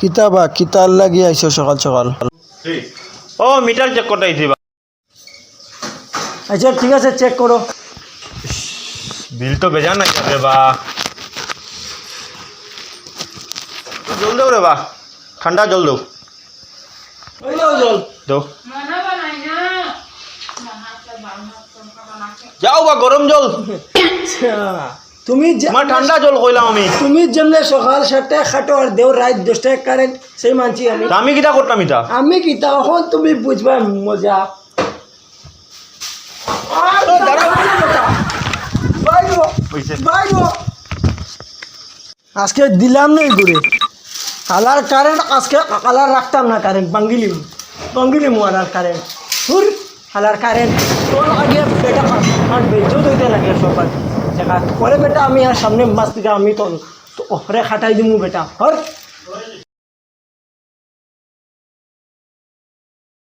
কিতাবা কিতার লাগি আইছো সকাল সকাল। ও মিটার চেক করতে আইছি বা আচ্ছা ঠিক আছে চেক করো বিল তো বেজান নাই রে বা জল দেও রে বা ঠান্ডা জল দেও। জল। দেও। যাও বা গরম জল। আচ্ছা, তুমি ঠান্ডা জল কইলাম আমি। তুমি সকাল সাতটায় খাটো আর দেও রাত দশটায় কারেন্ট সেই মানছি আমি। আমি কিটা করতাম ইটা আমি কি তখন তুমি বুঝবা মজা। আজকে দিলাম না ঘুরে কালার কারেন্ট আজকে কালার রাখতাম না কারেন্ট বাঙ্গিলিম বাঙ্গিলিম আর কারেন্ট হুর কালার কারেন্ট। তোর আগে বেটা আর বেজত দইতে লাগে সবার জায়গা পরে বেটা আমি আর সামনে মাছ দিকে আমি তো ওপরে খাটাই দিমু বেটা হর